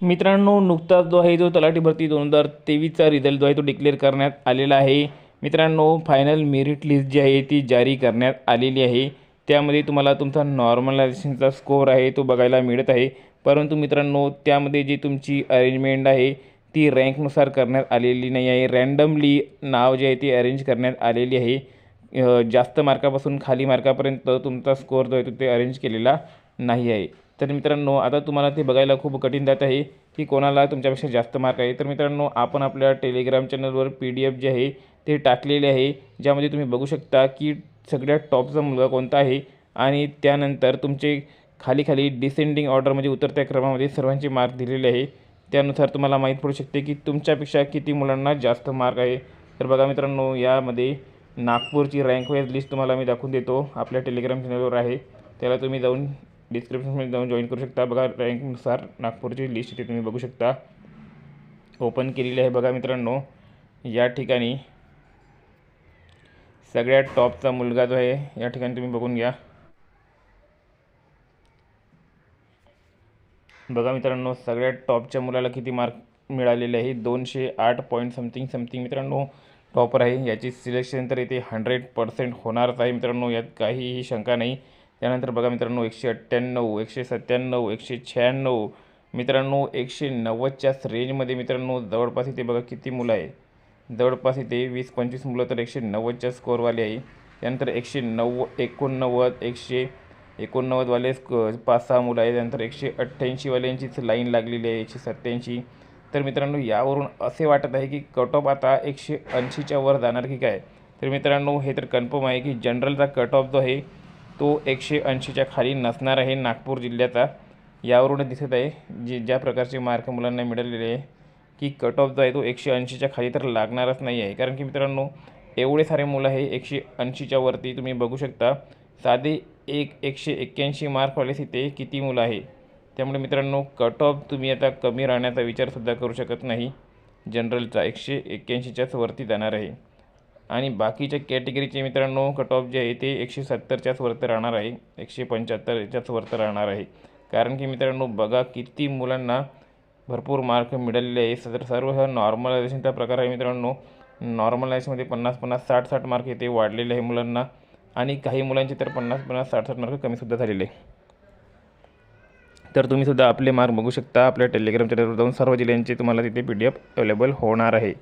मित्रांनो नुकताच जो आहे जो तलाठी भरती दोन हजार तेवीसचा रिझल्ट जो आहे तो डिक्लेअर करण्यात आलेला आहे. मित्रांनो फायनल मेरिट लिस्ट जी आहे ती जारी करण्यात आलेली आहे. त्यामध्ये तुम्हाला तुमचा नॉर्मलायझेशनचा स्कोअर आहे तो बघायला मिळत आहे. परंतु मित्रांनो त्यामध्ये जी तुमची अरेंजमेंट आहे ती रँकनुसार करण्यात आलेली नाही आहे. रँडमली नाव जे आहे ती अरेंज करण्यात आलेली आहे. जास्त मार्कापासून खाली मार्कापर्यंत तुमचा स्कोअर जो आहे तो ते अरेंज केलेला नाही आहे. तर मित्रांनो आता तुम्हाला ते बघायला खूप कठीण जात आहे की कोणाला तुमच्यापेक्षा जास्त मार्क आहे. तर मित्रांनो आपण आपल्या टेलिग्राम चॅनलवर पी डी एफ जे आहे ते टाकलेले आहे ज्यामध्ये तुम्ही बघू शकता की सगळ्यात टॉपचा मुलगा कोणता आहे आणि त्यानंतर तुमचे खाली खाली डिसेंडिंग ऑर्डर म्हणजे उतरत्या क्रमामध्ये सर्वांचे मार्क दिलेले आहे. त्यानुसार तुम्हाला माहीत पडू शकते की तुमच्यापेक्षा किती मुलांना जास्त मार्क आहे. तर बघा मित्रांनो यामध्ये नागपूरची रँक वाईज लिस्ट तुम्हाला मी दाखवून देतो. आपल्या टेलिग्राम चॅनलवर आहे. त्याला तुम्ही जाऊन डिस्क्रिप्शनमध्ये जाऊन जॉईन करू शकता. बघा रँकनुसार नागपूरची लिस्ट इथे तुम्ही बघू शकता. ओपन केलेली आहे बघा मित्रांनो. या ठिकाणी सगळ्यात टॉपचा मुलगा जो आहे या ठिकाणी तुम्ही बघून घ्या. बघा मित्रांनो सगळ्यात टॉपच्या मुलाला किती मार्क मिळालेले आहे? दोनशे आठ पॉईंट समथिंग समथिंग मित्रांनो टॉपर आहे. याची सिलेक्शन तर इथे हंड्रेड पर्सेंट होणारच आहे मित्रांनो. यात काहीही शंका नाही. त्यानंतर बघा मित्रांनो एकशे अठ्ठ्याण्णव एकशे सत्त्याण्णव एकशे शहाण्णव. मित्रांनो एकशे नव्वदच्याच रेंजमध्ये मित्रांनो जवळपास इथे बघा किती मुलं आहे? जवळपास इथे वीस पंचवीस मुलं तर एकशे नव्वदच्या स्कोअरवाले आहे. त्यानंतर एकशे नव्वद एकोणनव्वद एकशे एकोणनव्वदवाले स्क पाच सहा मुलं आहेत. त्यानंतर एकशे अठ्ठ्याऐंशीवाल्यांचीच लाईन लागलेली आहे एकशे सत्त्याऐंशी. तर मित्रांनो यावरून असे वाटत आहे की कट ऑफ आता एकशे ऐंशीच्या वर जाणार की काय? तर मित्रांनो हे तर कन्फर्म आहे की जनरलचा कट ऑफ जो आहे तो एकशे ऐंशीच्या खाली नसणार आहे नागपूर जिल्ह्याचा. यावरूनच दिसत आहे जे ज्या प्रकारचे मार्क मुलांना मिळालेले आहे की कट ऑफ जो आहे तो एकशे ऐंशीच्या खाली तर लागणारच नाही आहे. कारण की मित्रांनो एवढे सारे मुलं आहे एकशे ऐंशीच्या वरती तुम्ही बघू शकता. साधे एक एकशे एक्क्याऐंशी मार्कवालेच इथे किती मुलं आहे? त्यामुळे मित्रांनो कट ऑफ तुम्ही आता कमी राहण्याचा विचारसुद्धा करू शकत नाही. जनरलचा एकशे एक्क्याऐंशीच्याच वरती जाणार आहे. आणि बाकीच्या कॅटेगरीचे मित्रांनो कट ऑफ जे आहे ते एकशे सत्तरच्याच वरती राहणार आहे. एकशे पंच्याहत्तरच्याच वरती राहणार आहे. कारण की मित्रांनो बघा किती मुलांना भरपूर मार्क मिळालेले आहे तर सर्व हा नॉर्मलायझेशनचा प्रकार आहे मित्रांनो. नॉर्मलायझेशनमध्ये पन्नास पन्नास साठ साठ मार्क येते वाढलेले आहे मुलांना. आणि काही मुलांचे तर पन्नास पन्नास साठ साठ मार्क कमीसुद्धा झालेले आहे. तर तुम्ही सुद्धा आपले मार्क बघू शकता. आपल्या टेलिग्राम चॅनलवर जाऊन सर्व जिल्ह्यांचे तुम्हाला तिथे पी डी एफ अवेलेबल होणार आहे.